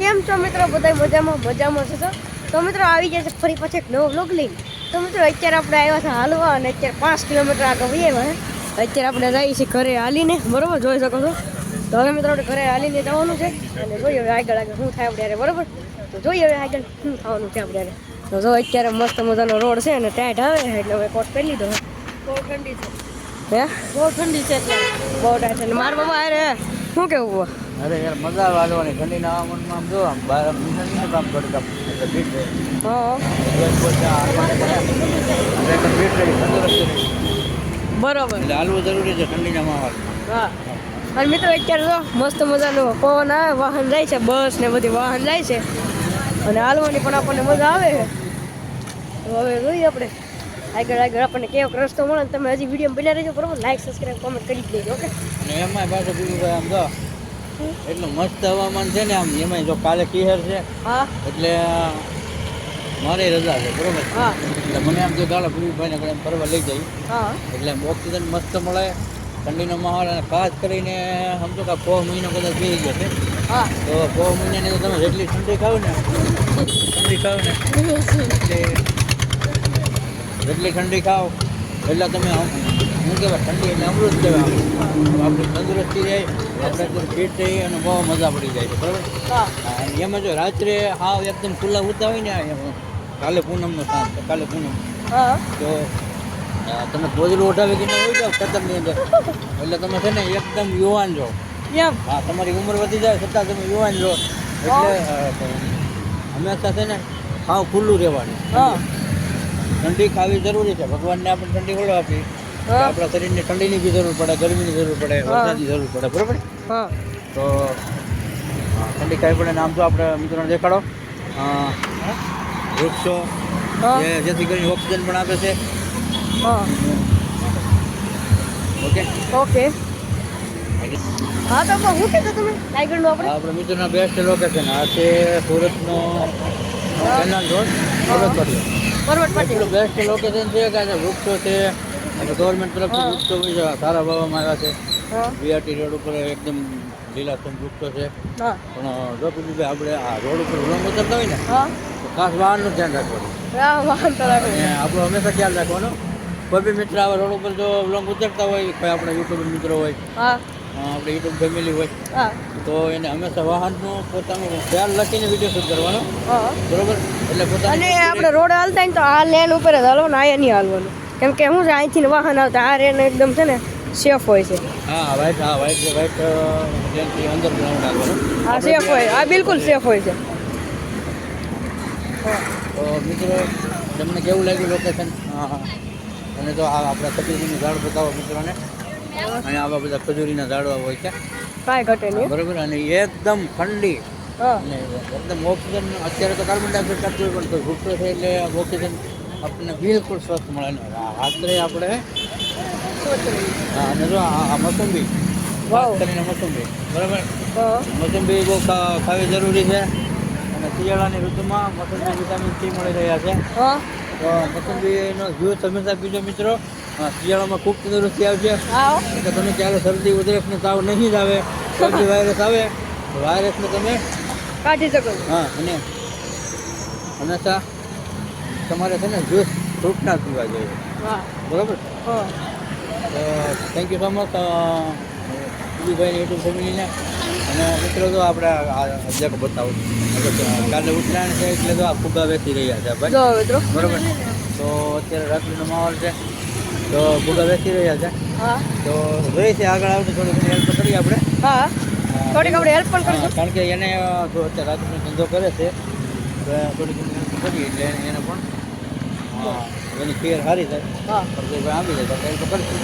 કેમ છો મિત્રો? બધા મજામાં? મજામાં છો તો? મિત્રો આવી જશે ફરી પછી એક નવો બ્લોગ લઈને. તો મિત્રો અત્યારે આપણે આવ્યા છે હાલવા અને અત્યારે પાંચ કિલોમીટર આગળ વહી આવ્યા અત્યારે આપણે જઈએ છીએ ઘરે હાલીને. બરાબર? જોઈ શકો છો? તો હવે મિત્રો આપણે ઘરે હાલીને જવાનું છે. અને જોઈએ હવે આગળ આગળ શું થાય આપણે બરાબર? તો જોઈએ હવે આગળ શું થવાનું છે આપણે તો જો અત્યારે મસ્ત મજાનો રોડ છે અને ટાઈટ આવે એટલે હવે કોટ પહેરી લીધો બહુ ઠંડી છે. હે? બહુ ઠંડી છે બહુ ટાઈટ છે. મારા બાબા અરે શું કેવું અરે યાર મજા આવે હાલવાની. ઠંડીના મનમાં આમ જો આમ બહાર નીકળીને કામ કરતા એટલે ફીટ રહે. એટલે ફીટ રહી તંદુરસ્તી રહી એટલે હાલવું જરૂરી છે ઠંડીના માહોલ. હા. અને મિત્રો અત્યારે તો મસ્ત મજાનો પવન આવે વાહન જાય છે બસ ને બધી વાહન જાય છે. અને હાલવાની પણ આપણને મજા આવે છે. તો હવે જોઈએ આપણે. આગળ આગળ આપણને કેવો રસ્તો મળે ને તમે હજી વીડિયો બન્યા રહેજો બરોબર? લાઈક સબસ્ક્રાઈબ કોમેન્ટ કરી જ દેજો ઓકે અને એમાંય પાછું બીજું આમ જો. એટલું મસ્ત હવામાન છે ને આમ એમાં જો કાલે કિહર છે એટલે મારી રજા છે બરોબર? હા. એટલે મને આમ જો ગાળો પૂરીભાઈને આપણે એમ ફરવા લઈ જઈ એટલે આમ ઓક્સિજન મસ્ત મળે ઠંડીનો માહોલ અને ખાસ કરીને સમજો કે પોહ મહિનો કદાચ બેસી ગયો છે. હા. તો પોહ મહિનાની તો તમે જેટલી ઠંડી ખાવ ને ઠંડી ખાવ ને એટલે જેટલી ઠંડી ખાવ એટલે તમે શું કહેવાય ઠંડી એટલે અમૃત કહેવાય આપણી. તંદુરસ્તી રહે આપણે એકદમ ફિટ રહીએ અને બહુ મજા પડી જાય છે બરાબર? એમાં જો રાત્રે હાવ એકદમ ખુલ્લા ઉતા હોય ને કાલે પૂનમનો સાંજ છે કાલે પૂનમ. હા. તો તમે ગોદડું ઉઠાવી કે હોય જાઓ ખતરની અંદર. એટલે તમે છે ને એકદમ યુવાન રહો. હા તમારી ઉંમર વધી જાય છતાં તમે યુવાન રહો. એટલે હંમેશા છે ને હાવ ખુલ્લું રહેવાનું. હા. ઠંડી ખાવી જરૂરી છે. ભગવાનને આપણે ઠંડી બોલો આપી. હા આપણા શરીરને ઠંડીની બી જરૂર પડે ગરમીની જરૂર પડે વરસાદની જરૂર પડે બરોબર તો ઠંડી કાંઈ પડે નામ તો આપણે મિત્રોને દેખાડો. વૃક્ષો જેથી કરીને ઓક્સિજન પણ આપે છે. હા. ઓકે? ઓકે. હા તો આપણે. આપણા મિત્રના બેસ્ટ લોકેશન આ છે સુરતનો કેનાલ રોડ પર્વત પાટી બેસ્ટ લોકેશન છે કે વૃક્ષો છે અને ગવર્મેન્ટ તરફથી વૃક્ષો બી સારા ભાવમાં આવ્યા છે. બીઆરટી રોડ ઉપર એકદમ લીલાછમ વૃક્ષો છે. પણ જો ભાઈ આપણે આ રોડ ઉપર ઉલંગ ઉતરતા હોય ને તો ખાસ વાહનનું ધ્યાન રાખવાનું. આપણો હંમેશા ખ્યાલ રાખવાનો કોઈ બી મિત્ર આવા રોડ ઉપર જો ઉલંગ ઉતરતા હોય કોઈ આપણા યુટ્યુબ મિત્રો હોય હા. આપણે યુટ્યુબ ફેમિલી હોય હા. તો એને હંમેશા વાહનનું પોતાનું ખ્યાલ રાખીને વીડિયો શૂટ કરવાનો. હા. બરોબર? એટલે પોતાને આપણે રોડ હાલતા તો આ લેન ઉપર જ હાલવાનું આ નહીં હાલવાનું. કેમ કે છે અહીંથી વાહન આવતા આ રેન એકદમ છે ને સેફ હોય છે. હા વાઇટ હા વાઇટ વાઇટ જેમથી અંદર આ સેફ હોય આ બિલકુલ સેફ હોય છે. તો મિત્રો તમને કેવું લાગ્યું લોકેશન અને તો આ આપણા ખજૂરીનું ઝાડ બતાવો મિત્રોને. અને આવા બધા ખજૂરીના ઝાડવા હોય છે. કાંઈ ઘટે નહીં. બરોબર અને એકદમ ઠંડી. હા. અને એકદમ ઓક્સિજન અત્યારે તો કાર્બન ડાયોક્સાઇડ કાપતું હોય પણ વૃક્ષો છે એટલે ઓક્સિજન આપણને બિલકુલ સ્વસ્થ મળે ને રાત્રે આપણે હા, અને જો આ મોસંબી. ખાસ કરીને મોસંબી. બરાબર? મોસંબી બહુ ખાવી જરૂરી છે. અને શિયાળાની ઋતુમાં મોસંબી વિટામિન સી મળી રહ્યા છે. તો મોસંબીનો જ્યુસ હંમેશા બીજો મિત્રો. શિયાળામાં ખૂબ તંદુરસ્તી આવશે. એટલે તમે ક્યારે શરદી ઉધરસને તાવ નહીં જ આવે. કોઈ વાયરસ આવે તો વાયરસને તમે કાઢી શકો હા અને હંમેશા તમારે છે ને જ્યુસ ફ્રૂટના પીવા જોઈએ. બરાબર? થેન્ક યુ સો મચ બીજુભાઈને યુટ્યુબ ફેમિલીને અને મિત્રો તો આપણે અધ્યક્ષ બતાવું. કાલે ઉત્તરાયણ છે એટલે તો આ ફુગા વેચી રહ્યા છે ભાઈ. બરાબર? તો અત્યારે રાત્રિનો માહોલ છે. તો ફુગા વેચી રહ્યા છે. તો જોઈએ છે આગળ આવતું થોડી ઘણી હેલ્પ કરીએ આપણે. હા. થોડીક આપણે હેલ્પ પણ કરીશું. કારણ કે એને જો અત્યારે રાત્રિનો ધંધો કરે છે તો થોડી ઘણી હેલ્પ કરીએ એટલે એને પણ એની ફેર સારી થાય હા. આવી જાય તો કરશું.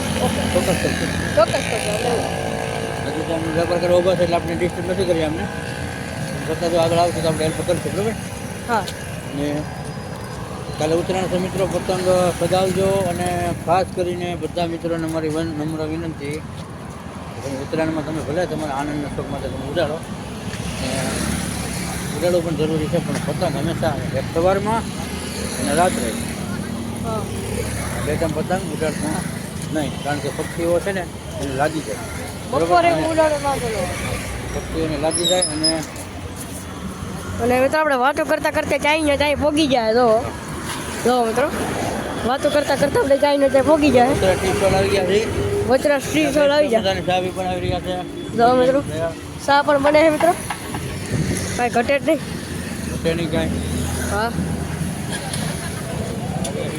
ચોક્કસ કરશું. ચોક્કસ કરજો હજુ તો અમને વેપાર કરવા ઊભા છે એટલે આપણે ડિસ્ટર્બ નથી કરી અમને. છતાં જો આગળ આવશે તો આપણે હેલ્પ કરશું બરાબર? હા. ને કાલે ઉત્તરાયણ છે મિત્રો પતંગ સગાવજો અને ખાસ કરીને બધા મિત્રોને મારી વન નમ્ર વિનંતી. ઉત્તરાયણમાં તમે ભલે તમારા આનંદના શોખ માટે તમે ઉડાડો. ઉડાડવું પણ જરૂરી છે પણ પતંગ હંમેશા એક સવારમાં અને રાત્રે. બે ત્રણ પતંગ ઉડાડતા? નહીં કારણ કે પક્ષીઓ છે ને એને લાગી જાય? બપોરે પક્ષીઓને લાગી જાય અને અને મિત્રો આપણે વાતો કરતા કરતા ચાઈ ને ચાઈ પોગી જાય તો જો મિત્રો. વાતો કરતા કરતા આપણે ચાઈ ને ચાઈ પોગી જાય. વચરા સોલ આવી જાય પોતાની પણ આવી રહ્યા છે. જો મિત્રો. સા પણ બને છે મિત્રો? કાંઈ ઘટે જ નહીં. તેની કાંઈ. હા ખમો એક મિનિટ ઊભા રહ્યો હા બરોબર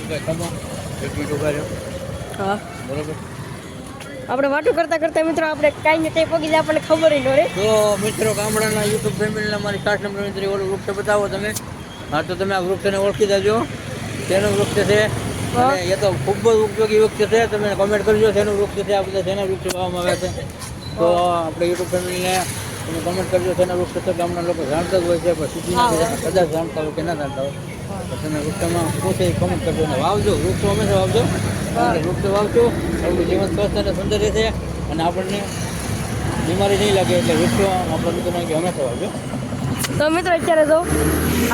આપણે વાતો કરતા કરતા મિત્રો આપણે કાંઈ ને કાંઈ પગી જાય આપણને ખબર ન રહે. તો મિત્રો ગામડાના યુટ્યુબ ફેમિલીના મારી ખાસ નંબર મિત્રો ઓલું વૃક્ષ બતાવો તમે. હા તો તમે આ વૃક્ષને ઓળખી દેજો તેનું વૃક્ષ છે? એ તો ખૂબ જ ઉપયોગી વૃક્ષ છે. તમે કમેન્ટ કરજો તેનું વૃક્ષ છે આ બધા તેના વૃક્ષ વાવવામાં આવે છે. તો આપણે યુટ્યુબ ફેમિલીને તમે કમેન્ટ કરજો તેના વૃક્ષ છે ગામના લોકો જાણતા જ હોય છે પણ સિટીના હા. કદાચ જાણતા હોય કે ના જાણતા હોય. તો તમે વૃક્ષમાં શું છે એ કમેન્ટ કરજો અને વાવજો. વૃક્ષો હંમેશા વાવજો. વૃક્ષ વાવજો આપણું જીવન સ્વસ્થ અને સુંદર રહેશે અને આપણને બીમારી નહીં લાગે એટલે વૃક્ષો આપણા મિત્રોને હંમેશા વાવજો. તો મિત્રો અત્યારે જો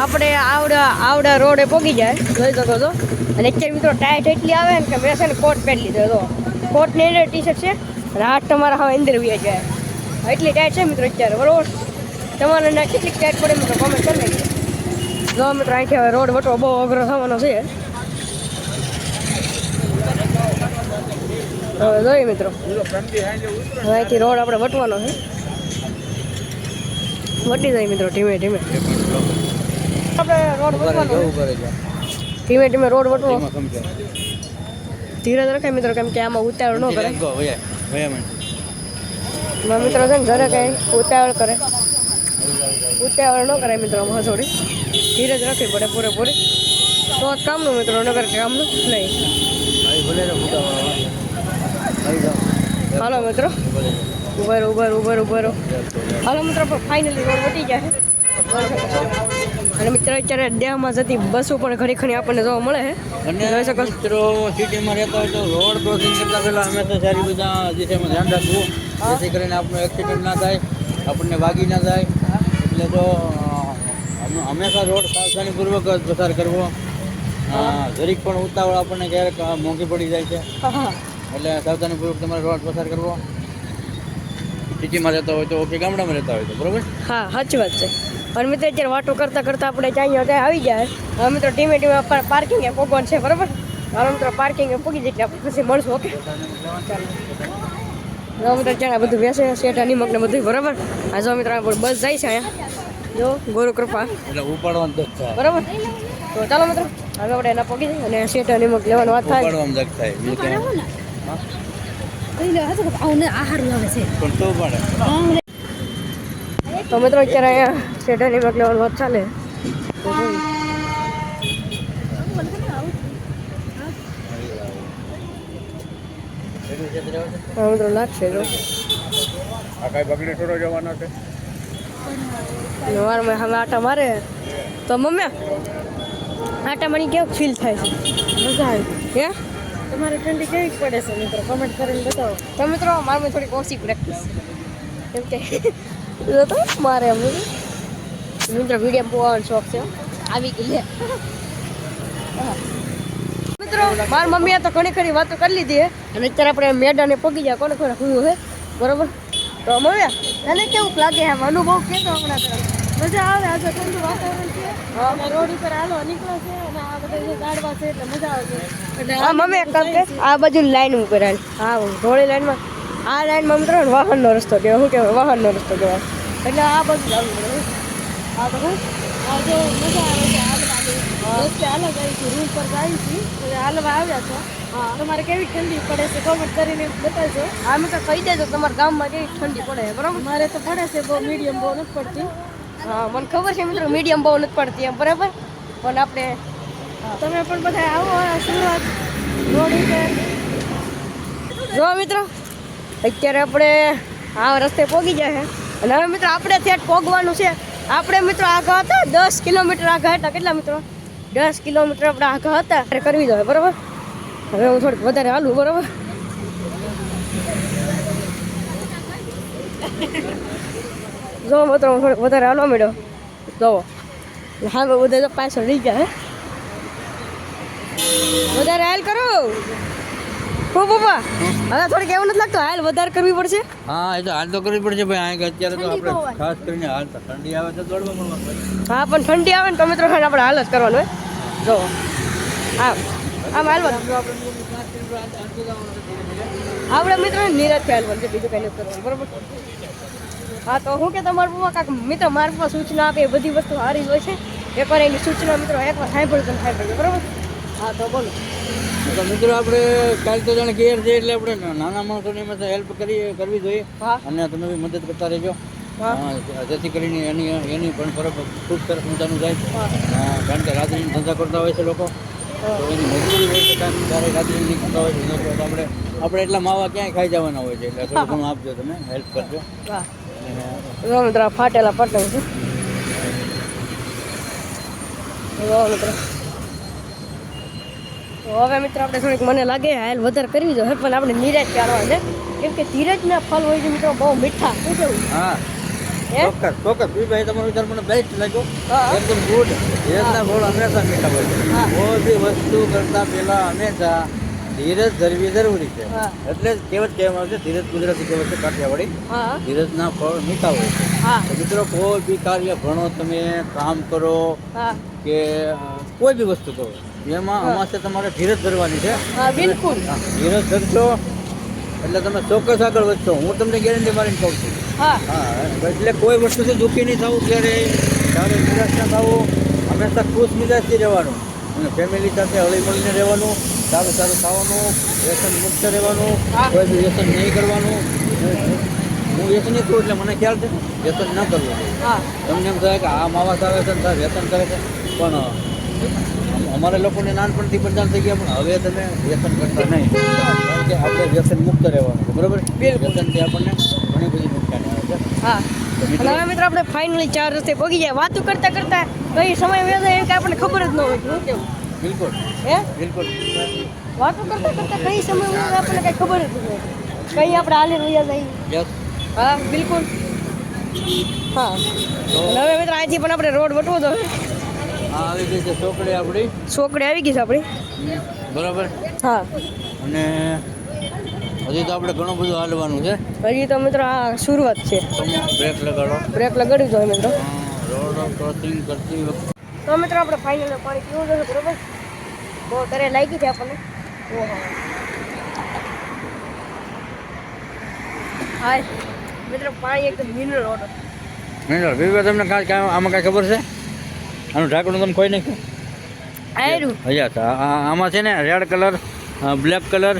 આપણે આવડા આવડા રોડે પોગી જાય જોઈ શકો છો. અને અત્યારે મિત્રો ટાઈટ એટલી આવે ને કે મેં છે ને કોટ પહેરી લીધો હતો કોટની અંદર ટી શર્ટ છે અને હાથ તમારા હવે અંદર વી જાય. એટલી ટાઈટ છે મિત્રો અત્યારે બરોબર? તમારે કેટલી ટાઈટ પડે મિત્રો કોમેન્ટ કરી જો મિત્રો અહીંથી હવે રોડ વટવો બહુ અઘરો થવાનો છે. હવે જોઈએ મિત્રો. અહીંથી રોડ આપણે વટવાનો છે. વટી જાય મિત્રો ધીમે ધીમે. કરે ધીમે ધીમે રોડ વટવો. ધીરજ રખાય મિત્રો, કેમ કે આમાં ઉતાવળ ન કરે. મિત્રો છે ને, ઘરે કઈ ઉતાવળ કરે. ઉતાવળ ન કરાય મિત્રો આમાં ધીરજ રાખવી પડે પૂરેપૂરી. તો જ કામનું મિત્રો નગર કામનું નહીં. હાલો મિત્રો. ઉભર ઉભર ઉભર ઉભર. હાલો મિત્રો ફાઇનલી રોડ વટી જાય અને મિત્રો અત્યારે ડેમમાં જતી બસો પણ ઘણી ઘણી આપણને જોવા મળે છે. અને મિત્રો સિટીમાં રહેતા હોય તો રોડ ક્રોસિંગ કરતા અમે હંમેશા સારી બધા દિશામાં ધ્યાન રાખવું. જેથી કરીને આપણું એક્સિડન્ટ ના થાય આપણને વાગી ના જાય. એટલે તો હંમેશા રોડ સાવધાનીપૂર્વક પસાર કરવો. જરીક પણ ઉતાવળ આપણને ક્યારેક મોંઘી પડી જાય છે. એટલે સાવધાનીપૂર્વક તમારે રોડ પસાર કરવો. સિટીમાં રહેતા હોય તો ઓકે ગામડામાં રહેતા હોય તો બરોબર? હા સાચી વાત છે. અને મિત્રો અત્યારે વાતો કરતા કરતા આપણે ચાહીએ ત્યાં આવી જાય હવે મિત્રો ધીમે ધીમે પાર્કિંગ એ પોગવાનું છે બરાબર? હવે મિત્રો પાર્કિંગ એ પોગી જાય આપણે પછી મળશું ઓકે? જો મિત્રો ત્યાં બધું બેસે શેઠ નિમક ને બધું બરાબર? હા જો મિત્રો બસ જાય છે અહીંયા. જો ગુરુ કૃપા. એટલે ઉપાડવાનું દખ થાય. બરાબર? તો ચાલો મિત્રો હવે આપણે એના પોગી જઈએ અને શેઠ મગ લેવાની વાત થાય. ઉપાડવાનું દખ થાય બીજું કાંઈ. હા? આહાર લાવે છે. પણ તો તો મિત્રો અત્યારે અહીંયા શેઠ મગ લેવાની વાત ચાલે. તો મિત્રો લાગશે જો. આ કઈ બગડી છોડો જવાનો છે? વાર મેં હવે આટા મારે. તો મમ્મી આટા મારી કેવું ફીલ થાય છે? મજા આવી. હે? તમારે ઠંડી કેવી પડે છે મિત્રો? કમેન્ટ કરીને બતાવો. તો મિત્રો મારે થોડીક ઓછી પ્રેક્ટિસ કેમ કે તો મારે એમ મિત્રો વીડિયો પોવાનો શોખ છે. આવી ગઈ. મિત્રો મારી મમ્મીએ તો ઘણી ખરી વાતો કરી લીધી હે. અને અત્યારે આપણે મેદાને પગી જાય કોને કોને ખુલ્લું છે બરોબર? તો મમ્મી તને કેવું લાગે આમ અનુભવ કેતો હમણાં તરફ મજા આવે આજે ઠંડુ વાતાવરણ છે. અને રોડ ઉપર હાલો નીકળે છે અને આ બધા જે ગાડવા છે એટલે મજા આવે એટલે હા મમ્મી એક કામ કે આ બાજુ લાઈન ઉપર હાલ હા ધોળી લાઈનમાં આ લાઈનમાં ત્રણ ને વાહનનો રસ્તો કહેવાય. શું કહેવાય? વાહનનો રસ્તો કહેવાય. એટલે આ બાજુ જવું પડે. આ બધું આ જો મજા આવે છે. રસ્તે હાલો જાય છે રૂમ પર આવી છું. એટલે હાલવા આવ્યા છો. હા. તમારે કેવી ઠંડી પડે છે કોમેન્ટ કરીને બતાવજો. આ મિત્રો કહી દેજો તમારા ગામમાં કેવી ઠંડી પડે બરાબર? મારે તો પડે છે બહુ મીડિયમ બહુ નથી પડતી. હા મને ખબર છે મિત્રો મીડિયમ બહુ નથી પડતી એમ બરાબર? પણ આપણે તમે પણ બધા આવો સુરત રોડ જો મિત્રો અત્યારે આપણે આ રસ્તે પોગી જાય છે. અને હવે મિત્રો આપણે ત્યાં પોગવાનું છે. આપણે મિત્રો આગળ હતા દસ કિલોમીટર આગળ હતા કેટલા મિત્રો? દસ કિલોમીટર આપણે આગળ હતા કરવી જોઈએ, બરાબર? હવે હું થોડુંક વધારે હાલું, બરાબર? જો મિત્રો, હું થોડુંક વધારે હાલવા માંડ્યો. જોવો. હા બધા પાછળ રહી હે. વધારે હાલ કરો! ઓ પપ્પા હવે થોડીક એવું નથી લાગતું હાલ વધારે કરવી પડશે? હા એ તો હાલ તો કરવી પડશે ભાઈ અહીં અત્યારે તો ઠંડી આપણે ખાસ કરીને હાલ તો ઠંડી આવે તો દોડવા મળવા હા પણ ઠંડી આવે ને તો મિત્રો આપણે હાલ જ કરવાનું હોય જો હા આમ હાલવા આપણે મિત્રો નિરાશ હાલવાનું છે બીજું કંઈ નથી કરવાનું બરોબર? હા તો હું કે તમારા પપ્પા કાંક મિત્રો મારા પપ્પા સૂચના આપે એ બધી વસ્તુ સારી જ હોય છે. એકવાર એની સૂચના મિત્રો એકવાર સાંભળજો સાંભળજો બરોબર? હા તો બોલો. તો મિત્રો આપણે કાલ તો જાણે ઘેર છે એટલે આપણે નાના માણસોની એમાં હેલ્પ કરી કરવી જોઈએ. અને તમે બી મદદ કરતા રહેજો. જેથી કરીને એની એની પણ ફરક ખૂબ સરસ મજાનું જાય. કારણ કે રાત્રિની ધંધા કરતા હોય છે લોકો. એની મજબૂરી હોય છે કારણ ક્યારે રાત્રિની કરતા હોય છે આપણે આપણે એટલા માવા ક્યાંય ખાઈ જવાના હોય છે. એટલે થોડું ઘણું આપજો તમે હેલ્પ કરજો. આ ફાટેલા પટલ છે. હવે મિત્રો આપણે થોડીક મને લાગે હાલ વધારે કરવી જોઈએ પણ આપણે નીરજ ચાલવા છે. કેમ કે ધીરજના ફળ હોય છે મિત્રો બહુ મીઠા શું કેવું? હા. ચોક્કસ ચોક્કસ. ભાઈ તમારો વિચાર મને બેસ્ટ લાગ્યો. એકદમ ગુડ ધીરજના ફળ હંમેશા મીઠા હોય. કોઈ બી વસ્તુ કરતા પહેલા હંમેશા ધીરજ ધરવી જરૂરી છે. એટલે જ કહેવત કહેવામાં આવે છે ધીરજ ગુજરાતી કહેવત છે કાઠિયાવાડી. ધીરજના ફળ મીઠા હોય છે. હા. મિત્રો કોઈ બી કાર્ય ભણો તમે કામ કરો કે કોઈ બી વસ્તુ કરો એમાં. અમાસે તમારે ધીરજ ધરવાની છે. બિલકુલ. ધીરજ ધરશો એટલે તમે ચોક્કસ આગળ વધશો. હું તમને ગેરંટી મારીને કહું છું. હા. એટલે કોઈ વસ્તુથી દુઃખી નહીં થવું ક્યારે. ત્યારે નિરાશ ના થવું. હંમેશા ખુશ મિજાજથી રહેવાનું. અને ફેમિલી સાથે હળી મળીને રહેવાનું. સારું સારું ખાવાનું. વ્યસન મુક્ત રહેવાનું. કોઈ બી વ્યસન નહીં કરવાનું. હું વ્યસન કરું એટલે મને ખ્યાલ છે વ્યસન ન કરવું. તમને એમ થાય કે આ માવા આવે છે વ્યસન કરે છે. પણ અમારા લોકોને નાનપણથી બંધાણ થઈ ગયા પણ હવે તમે વ્યસન કરતા નહીં. કારણ કે આપણે વ્યસન મુક્ત રહેવાનું છે બરોબર? વ્યસનથી આપણને ઘણી બધી નુકસાની આવે છે. હા. હવે મિત્રો આપણે ફાઇનલી ચાર રસ્તે પહોંચી જાય વાતો કરતા કરતા કઈ સમય વેસે એમ કે આપણને ખબર જ ન હોય. શું કેવું? બિલકુલ. હે? બિલકુલ. વાતો કરતા કરતા કઈ સમય આપણને કઈ ખબર જ ન હોય. કઈ આપણે હાલી રહ્યા જઈએ હા બિલકુલ. હા. હવે મિત્રો અહીંથી પણ આપણે રોડ વટવો તો આવી ગઈ છે ચોકડી આપણી. છોકરી આવી ગઈ છે આપણી. બરાબર? હા. અને હજી તો આપણે ઘણું બધું હાલવાનું છે. હજી તો મિત્રો આ શરૂઆત છે. બ્રેક લગાડો. બ્રેક લગાડી તો મિત્રો. રોડ ક્રોસિંગ કરતી વખતે. તો મિત્રો આપણે ફાઇનલ પાણી પીવું જોઈએ બરોબર? બહુ કરે લાગી છે આપણને. હાય. મિત્રો પાણી એકદમ મિનરલ વોટર મિનરલ વિવેક તમને કાંઈ આમાં કાંઈ ખબર છે? આનું ઢાંકણું તમે કોઈ અહીંયા આ આ- આમાં છે ને રેડ કલર બ્લેક કલર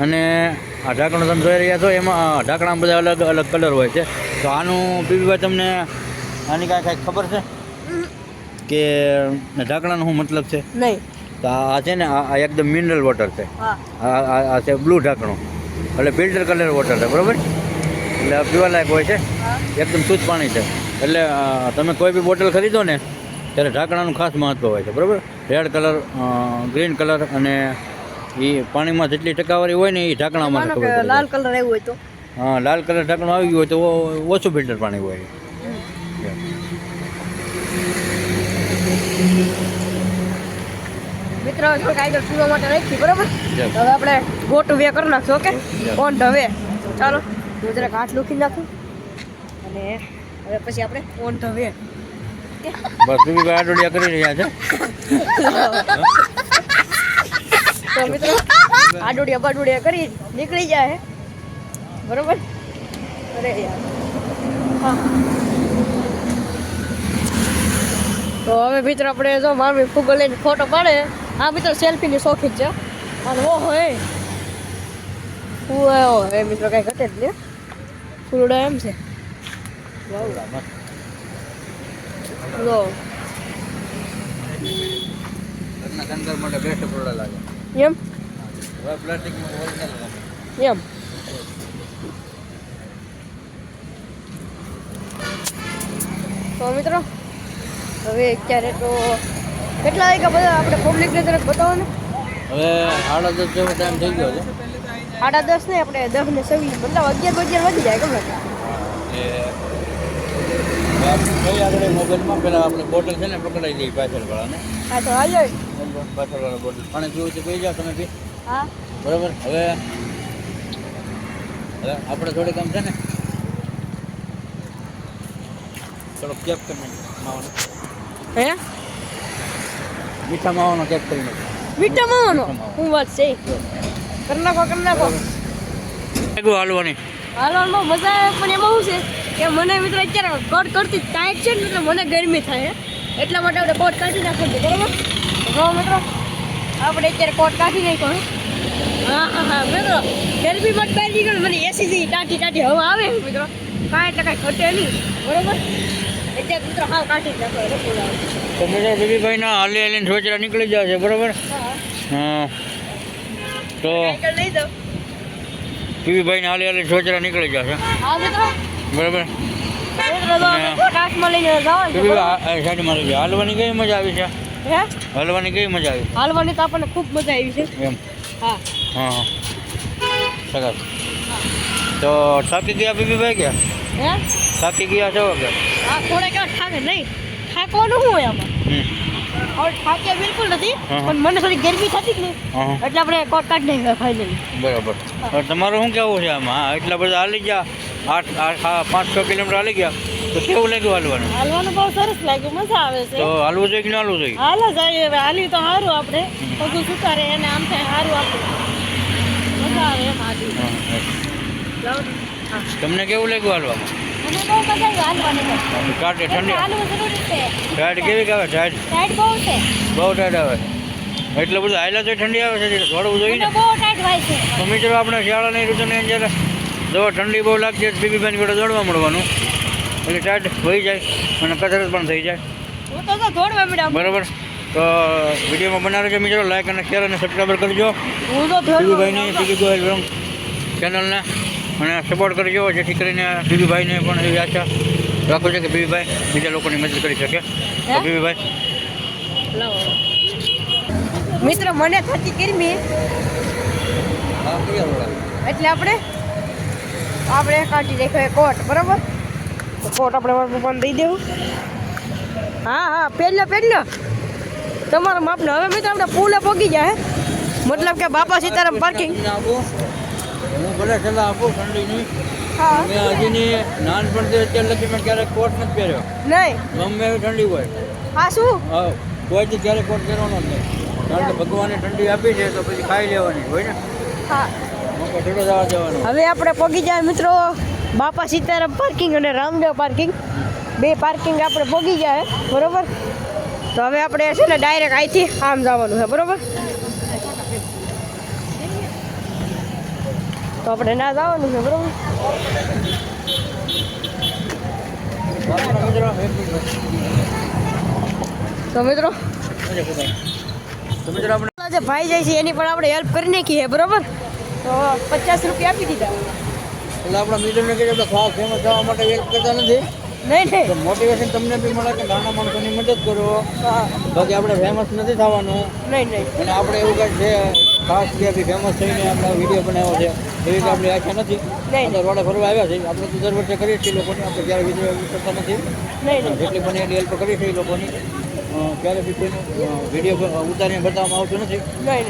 અને આ ઢાંકણું તમે જોઈ રહ્યા છો એમાં ઢાંકણા બધા અલગ અલગ કલર હોય છે. તો આનું પીવીભાઈ તમને આની કાંઈ કાંઈ ખબર છે? કે ઢાંકણાનો શું મતલબ છે? નહીં. તો આ છે ને આ એકદમ મિનરલ વોટર છે. આ છે બ્લુ ઢાંકણું. એટલે ફિલ્ટર કલર વોટર છે બરાબર? એટલે આ પીવાલાયક હોય છે. એકદમ શુદ્ધ પાણી છે. એટલે તમે કોઈ બી બોટલ ખરીદો ને ત્યારે ઢાંકણાનું ખાસ મહત્વ હોય છે બરાબર? રેડ કલર ગ્રીન કલર અને એ પાણીમાં જેટલી ટકાવારી હોય ને એ ઢાંકણામાં લાલ કલર આવ્યું હોય તો? હા લાલ કલર ઢાંકણું આવી ગયું હોય તો ઓછું ફિલ્ટર પાણી હોય. મિત્રો થોડીક આગળ માટે રાખી બરાબર? હવે આપણે ગોટ વે કરી નાખશું ઓકે Yes. ધ વે ચાલો હું જરાક હાથ લૂકી નાખું. અને હવે પછી આપણે ઓન ધ બસ બીબી આડોડિયા કરી રહ્યા છે? તો મિત્રો આડોડિયા બાડોડિયા કરી નીકળી જાય. બરોબર? અરે યાર. હા. તો હવે મિત્ર આપણે જો મારવી ફૂગો લઈને ફોટો પાડે. હા મિત્ર સેલ્ફીની શોખીન છે. અને ઓ એ. ઓ એ મિત્ર કાંઈ ઘટે જ નહીં ફૂલડા એમ છે. વાવ જો ઘરના માટે બેસ્ટ પ્રોડક્ટ લાગે. એમ? હવે પ્લાસ્ટિકમાં ઓરિજિનલ એમ. તો મિત્રો હવે અત્યારે તો કેટલા વાગ્યા બધા આપણે પબ્લિકને તરફ બતાવો ને? હવે આડા દસ જેવો ટાઈમ થઈ ગયો છે. સાડા દસ ને આપણે દસ ને છવ્વીસ મતલબ અગિયાર અગિયાર વધી જાય ગમે કઈ આગળ મોબાઈલમાં પેલા આપણે બોટલ છે ને પકડાઈ દઈએ પાછળવાળાને હા? તો હાલ જાય પાછળવાળા બોટલ પાણી પીવું છે પી જાઓ તમે પી હા બરાબર હવે હવે આપણે થોડીક કામ છે ને થોડો કેપ કરી માવાનો હે મીઠા માવાનો કેપ કરી મીઠા માવાનો? હું વાત છે કરી નાખો. કરી નાખો હાલવાની. હાલવામાં મજા આવે પણ એમાં શું છે? કે મને મિત્ર અત્યારે કોટ કરતી ટાઈટ છે ને એટલે મને ગરમી થાય એટલા માટે આપણે કોટ કાઢી નાખવું બરાબર? જો મિત્રો આપણે અત્યારે કોટ કાઢી નાખ્યો હા. હા હા મિત્રો ગરમી મત બહાર ગયો મને એસીથી ટાટી ટાટી હવા આવે છે મિત્રો. કાંઈ ટકા ઘટે નહીં બરાબર? અત્યારે મિત્રો હાવ કાઢી નાખો એટલે. તો મિત્રો હાલી હાલીને સોચરા નીકળી જશે બરાબર? હા હા. તો દો બીબીભાઈને હાલી હાલીને સોચરા નીકળી જશે હા મિત્રો. બરાબર. હાલવાની કઈ મજા આવી છે? હે? હાલવાની કઈ મજા આવી? હાલવાની તો આપણને ખૂબ મજા આવી છે. એમ? હા. હા સરસ. તો થાકી ગયા બીબીભાઈ ગયા હે? થાકી ગયા છો કે? હા થોડા કેવા ઠાકે નહીં. થાકવાનું શું હોય આમાં. હવે થાક્યા બિલકુલ નથી પણ મને થોડી ગરમી થતી જ નહીં. એટલે આપણે કોટ કાઢી નહીં ફાઇનલી બરાબર. તમારું શું કેવું છે આમાં? એટલા બધા હાલી ગયા. આઠ આઠ હા, પાંચ છ કિલોમીટર હાલી ગયા. તો કેવું લાગ્યું હાલવાનું? હાલવાનું બહુ સરસ લાગ્યું મજા આવે છે. તો હાલવું જોઈએ કે ના હાલવું જોઈએ? હાલો જાય હવે હાલી તો સારું આપણે. પગું સુતારે એને આમ થાય સારું આપણે. મજા આવે એમ હાલી. તમને કેવું લાગ્યું હાલવામાં. કાઢે ઠંડી? ટાઈટ કેવી આવે? ટાઈટ ટાઈટ બહુ છે. બહુ ટાઈટ આવે. એટલે બધું હાયલા તો ઠંડી આવે છે દોડવું જોઈએ ને. બહુ ટાઈટ હોય છે. તો મિત્રો આપણે શિયાળાની ઋતુની અંદર જો ઠંડી બહુ લાગતી હોય બીબી બેન જોડે દોડવા મળવાનું. એટલે ટાઈટ હોઈ જાય અને કસરત પણ થઈ જાય. હું તો તો દોડવા મળ્યા બરાબર? તો વિડીયોમાં બનાવે છે મિત્રો લાઈક અને શેર અને સબસ્ક્રાઈબર કરજો. બીબીભાઈને બીબી ગોયલ રંગ ચેનલને અને સપોર્ટ કરજો જેથી કરીને બીબીભાઈને પણ એવી આશા રાખો છે કે બીબીભાઈ બીજા લોકોની મદદ કરી શકે. બીબીભાઈ. લાવો. મિત્ર મને થતી કરમી એટલે આપણે આપણે કાઢી નાખ્યો કોટ બરાબર? તો કોટ આપણે મારા પપ્પાને દઈ દેવું. હા હા પહેલો પહેલો તમારા માપને હવે મિત્ર આપણે પુલે પગી જાય મતલબ કે બાપા સીતારામ પાર્કિંગ હું ભલે સલાહ આપું ઠંડીની હા. મેં હજીની નાનપણથી અત્યાર લગી મેં ક્યારેક કોટ નથી પહેર્યો. નહીં. ગમે એવી ઠંડી હોય. હા શું? હા કોઈથી ક્યારેય કોટ પહેરવાનો જ નહીં. કારણ કે ભગવાને ઠંડી આપી છે તો પછી ખાઈ લેવાની હોય ને? હા. હવે આપણે પગી જાય મિત્રો. બાપા સીતારામ પાર્કિંગ અને રામદેવ પાર્કિંગ બે પાર્કિંગ આપણે પગી જાય બરોબર? તો હવે આપણે છે ને ડાયરેક્ટ અહીંથી આમ જવાનું છે બરોબર? તો આપણે ના જવાનું છે બરોબર. તો મિત્રો તો મિત્રો આપણે જે ભાઈ જાય છે એની પણ આપણે હેલ્પ કરી નાખીએ બરોબર? તો પચાસ રૂપિયા આપી દીધા. એટલે આપણા મિત્રોને કહીએ આપણે ખાસ ફેમસ થવા માટે વ્યક્ત કરતા નથી. નહીં નહીં. મોટિવેશન તમને બી મળે કે નાના માણસોની મદદ કરો. બાકી આપણે ફેમસ નથી થવાનું. નહીં નહીં. અને આપણે એવું કંઈક છે ખાસ કે બી ફેમસ થઈને આપણે વીડિયો બનાવ્યો છે એવી રીતે આપણી આશા નથી. નહીં. રોડે ફરવા આવ્યા છે આપણે તો દર વર્ષે કરીએ છીએ લોકોની. આપણે ક્યારે વીડિયો કરતા નથી. નહીં નહીં. જેટલી બને એટલી હેલ્પ કરીએ છીએ લોકોની. ક્યારે બી કોઈનો વીડિયો ઉતારીને બતાવવામાં આવતું નથી.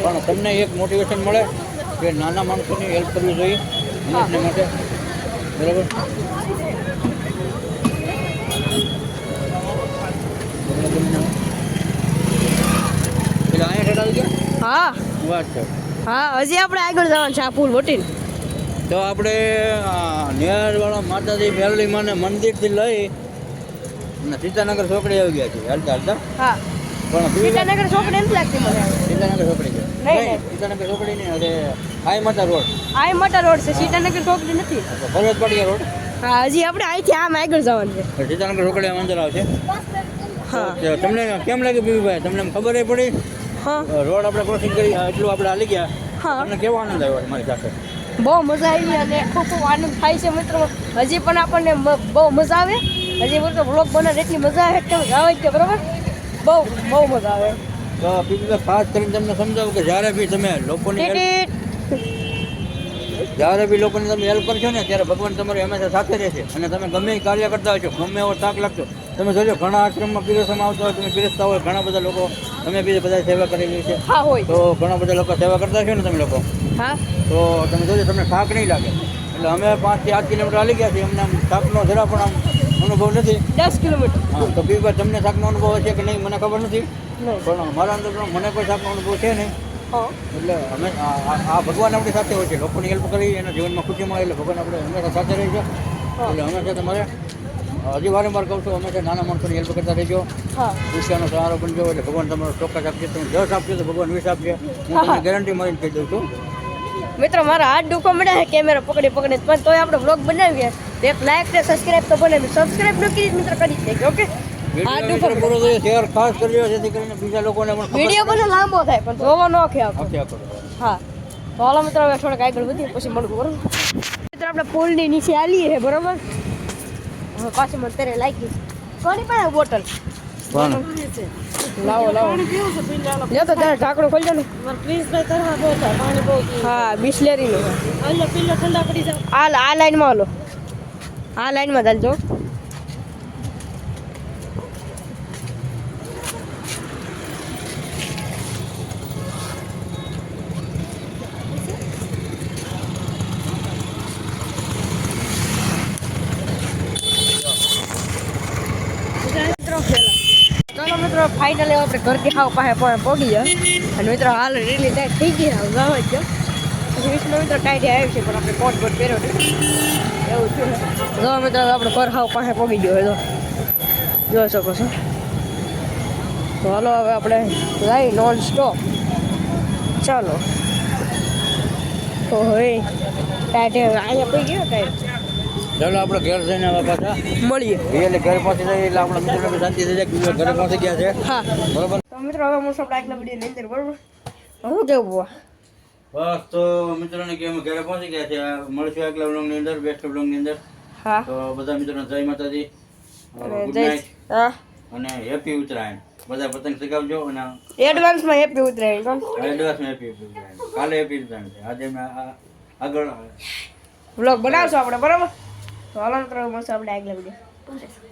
પણ તમને એક મોટિવેશન મળે કે નાના માણસોની હેલ્પ કરવી જોઈએ. મનુષ્યને માટે બરાબર? હા. વાત છે. હા હજી આપણે આગળ જવાનું છે આ પુલ વટીને તો આપણે નિહારવાળા માતાજી મેરલીમાં ને મંદિરથી લઈ અને સીતાનગર ચોકડી આવી ગયા છે હાલતા હાલતા? હા. પણ સીતાનગર ચોકડી નથી લાગતી મને. સીતાનગર ચોકડી છે. નહીં. સીતાનગર ચોકડી નહીં અરે હાઈ માતા રોડ. આઈ મટર રોડ છે સીતાનગર ચોકડી નથી. ભરતપાડિયા રોડ. હા હજી આપણે અહીંથી આમ આગળ જવાનું છે. સીતાનગર ચોકડી અંદર આવશે. હા. તમને કેમ લાગે બીબીભાઈ તમને ખબર એ પડી? હા. રોડ આપણે ક્રોસિંગ કરી એટલું આપણે હાલી ગયા. હા. તમને કેવો આનંદ આવ્યો મારી સાથે? બહુ મજા આવી અને ખૂબ ખૂબ આનંદ થાય છે મિત્રો. હજી પણ આપણને બહુ મજા આવે. હજી બોલતો બ્લોગ બનાવે એટલી મજા આવે કે આવે કે છે બરોબર? બહુ બહુ મજા આવે. તો બીબીભાઈ ખાસ કરીને તમને સમજાવું કે જ્યારે બી તમે લોકોની. જ્યારે બી લોકોને તમે હેલ્પ કરશો ને ત્યારે ભગવાન તમારી હંમેશા સાથે રહેશે. અને તમે ગમે એ કાર્ય કરતા હશો ગમે એવો તાક લાગતો તમે જોજો ઘણા આશ્રમમાં પીરસવામાં આવતા હોય તમે પીરસતા હોય ઘણા બધા લોકો તમે બી બધા સેવા કરેલી છે. હા હોય. તો ઘણા બધા લોકો સેવા કરતા હશો ને તમે લોકો? હા. તો તમે જોજો તમને થાક નહીં લાગે. એટલે અમે પાંચથી આઠ કિલોમીટર હાલી ગયા છીએ અમને થાકનો જરા પણ આમ અનુભવ નથી. દસ કિલોમીટર. હા તો બીજી તમને થાકનો અનુભવ હશે કે નહીં મને ખબર નથી. પણ મારા અંદર મને કોઈ થાકનો અનુભવ છે નહીં. એટલે અમે આ ભગવાન આપણી સાથે હોય છે. લોકોની હેલ્પ કરી એના જીવનમાં ખુશી મળે એટલે ભગવાન આપણે હંમેશા સાથે રહી છે એટલે હંમેશા તમારે હજી વારંવાર કહું છું હંમેશા નાના માણસોની હેલ્પ કરતા રહેજો દુષ્યાનો સહારો બનજો એટલે ભગવાન તમારો ચોક્કસ આપશે. તમે દસ આપશે તો ભગવાન વીસ આપશે. હું. તમને ગેરંટી મળીને કહી દઉં છું. મિત્રો મારા હાથ દુખવા મળ્યા છે કેમેરા પકડી પકડી. પણ તોય આપણે વ્લોગ બનાવીએ. એક લાઈક ને સબસ્ક્રાઇબ તો બનાવી સબસ્ક્રાઇબ ન કરી મિત્રો કરી દેજો ઓકે શેર ખાસ કરજો જેથી કરીને બીજા લોકોને પણ વીડિયો બધો લાંબો થાય પણ જોવા ન કે આપણે હા. તો હાલો મિત્રો હવે થોડાક આગળ વધીએ પછી મળું બરોબર? મિત્રો આપણે પુલની નીચે આવીએ છે બરોબર? હવે પાછી મને ત્યારે લાગી કોની પાસે બોટલ? પણ લાવો લાવો. પાણી પીવું છે પીને તો ત્યારે ઢાંકણું ખોલજો ને. હા બિસ્લેરીનું. હાલો પીલો ઠંડા પડી જાવ આ આ લાઈનમાં હાલો. આ લાઈનમાં ચાલજો મિત્રો પેલા ચાલો મિત્રો ફાઇનલી આપણે ઘરથી ખાવ પાસે પહોંચી ગયા. અને મિત્રો હાલ રેલી ટાઈટ થઈ ગઈ હવે ગાવ જ પછી વિષ્ણુ કિલોમીટર ટાઈટ આવી છે, પણ આપણે કોટ કોટ પહેર્યો એવું છે. જો મિત્રો આપણે ઘર હાવ પાસે પહોંચી ગયો તો. જોઈ શકો છો. તો હાલો હવે આપણે લાઈ નોન સ્ટોપ ચાલો. તો હવે ટાઈટ અહીંયા પી ગયો ટાઈટ ચાલો આપણે ઘેર જઈને હવે પાછા. મળીએ. એટલે ઘરે પહોંચી જાય એટલે આપણા મિત્રોને બી શાંતિ થઈ જાય કે બીજા ઘરે પહોંચી ગયા છે. હા. બરોબર? તો મિત્રો હવે હું સપડા એકલા વીડિયો ની બરોબર? હું કેવું બુઆ બસ તો મિત્રોને કે અમે ઘરે પહોંચી ગયા છે. મળશું આગલા વ્લોગની અંદર બેસ્ટ વ્લોગની અંદર. હા. તો બધા મિત્રોને જય માતાજી. અને ગુડ જય નાઇટ હા. અને હેપી ઉત્તરાયણ. બધા પતંગ ચગાવજો અને એડવાન્સમાં હેપી ઉતરાયણ કોણ? એડવાન્સમાં હેપી ઉત્તરાયણ. કાલે હેપી ઉત્તરાયણ છે. આજે મેં આગળ વ્લોગ બનાવશો આપણે બરાબર? તો હાલો મિત્રો મળશું આપણે આગલા વીડિયો